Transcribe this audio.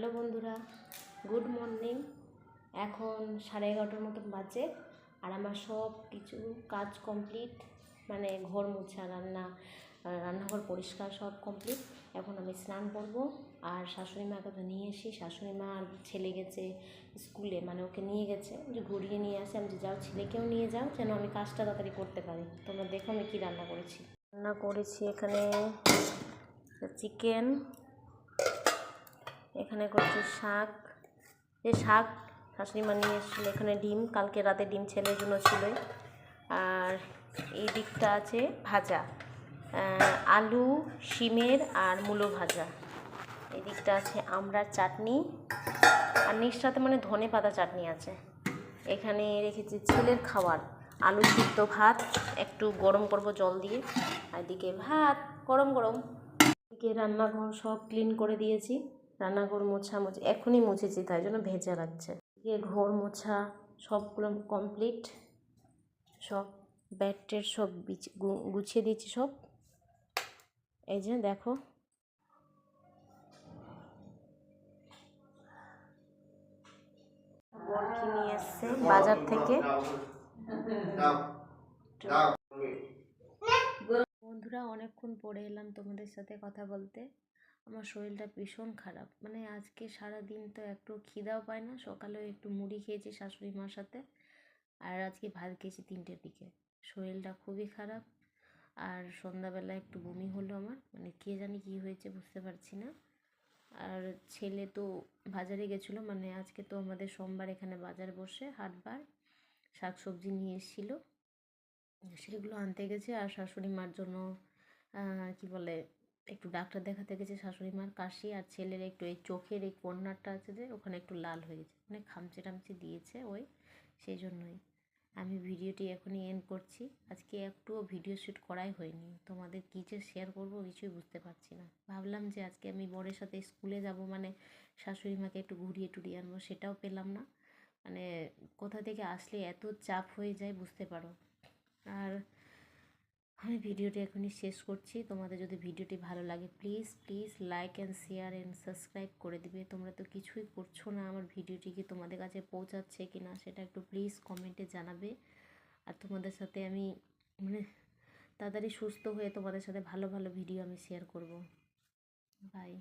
Hello বন্ধুরা, good morning. এখন সাড়ে এগারোটার মতন বাজে আর আমার সব কিছু কাজ কমপ্লিট মানে ঘর মোছা, রান্না রান্নাঘর পরিষ্কার সব কমপ্লিট। এখন আমি স্নান করব আর শাশুড়ি মাকে তো নিয়ে এসি, শাশুড়ি মা ছেলে গেছে স্কুলে মানে ওকে নিয়ে গেছে। যে ঘুরিয়ে নিয়ে আসে, আমি যে যাও ছেলেকেও নিয়ে যাও, যেন আমি কাজটা তাড়াতাড়ি করতে পারি। তোমরা দেখো আমি কী রান্না করেছি। রান্না করেছি এখানে চিকেন এখানে করছি শাক। যে শাক শাশুড়ি মা নিয়ে এখানে ডিম, কালকে রাতে ডিম ছেলের জন্য ছিল আর এই দিকটা আছে ভাজা। আলু, শিমের আর মূলো ভাজা। এই দিকটা আছে আমড়ার চাটনি। আর নিচটাতে মানে ধনে পাতা চাটনি আছে। এখানে রেখেছি ছেলের খাবার। আলু সিদ্ধ ভাত, একটু গরম করব জল দিয়ে। আর এদিকে ভাত, গরম গরম। এদিকে রান্নাঘর সব ক্লিন করে দিয়েছি। রান্নাঘর মোছা মুছি, এখনই মুছেছি, তাই জন্য ভেজা লাগছে। এদিকে ঘর মোছা, সবগুলো কমপ্লিট সব ব্যাটের সব গুছিয়ে দিয়েছি সব। এই যে দেখো। নিয়ে এসছে? বাজার থেকে। বন্ধুরা, অনেকক্ষণ পরে এলাম তোমাদের সাথে কথা বলতে। আমার শরীরটা ভীষণ খারাপ। মানে আজকে সারা দিন তো একটু খিদাও পায় না সকালেও একটু মুড়ি খেয়েছি শাশুড়ি মার সাথে, আর আজকে ভাত খেয়েছি তিনটের দিকে। শরীরটা খুবই খারাপ, আর সন্ধ্যাবেলা একটু বমি হলো আমার মানে কে জানি কী হয়েছে বুঝতে পারছি না। আর ছেলে তো বাজারে গেছিল মানে আজকে তো আমাদের সোমবার এখানে বাজার বসে হাটবার শাক সবজি নিয়ে এসেছিল। সেগুলো আনতে গেছে, আর শাশুড়ি মার জন্য কি বলে একটু ডাক্তার দেখাতে গেছে শাশুড়ি মার কাশি আর ছেলের একটু এই চোখের এই কর্নারটা আছে যে, ওখানে একটু লাল হয়ে গেছে। মানে খামচে টামচে দিয়েছে ওই, সেই জন্যই। আমি ভিডিওটি এখনই এন্ড করছি। আজকে একটুও ভিডিও শ্যুট করাই হয়নি। তোমাদের কী যে শেয়ার করব কিছুই বুঝতে পারছি না। ভাবলাম যে আজকে আমি বরের সাথে স্কুলে যাব মানে শাশুড়ি মাকে একটু ঘুরিয়ে টুরিয়ে আনব, সেটাও পেলাম না। মানে কোথা থেকে আসলে এত চাপ হয়ে যায় বুঝতে পারো। আর আমি ভিডিওটি এখনই শেষ করছি। তোমাদের যদি ভিডিওটি ভালো লাগে please please like and share and subscribe করে দিবে। তোমরা তো কিছুই করছ না, আমার ভিডিওটি কি তোমাদের কাছে পৌঁছাচ্ছে কি না সেটা একটু প্লিজ কমেন্টে জানাবে। আর তোমাদের সাথে আমি মানে তাড়াতাড়ি সুস্থ হয়ে তোমাদের সাথে ভালো ভালো ভিডিও আমি শেয়ার করব। বাই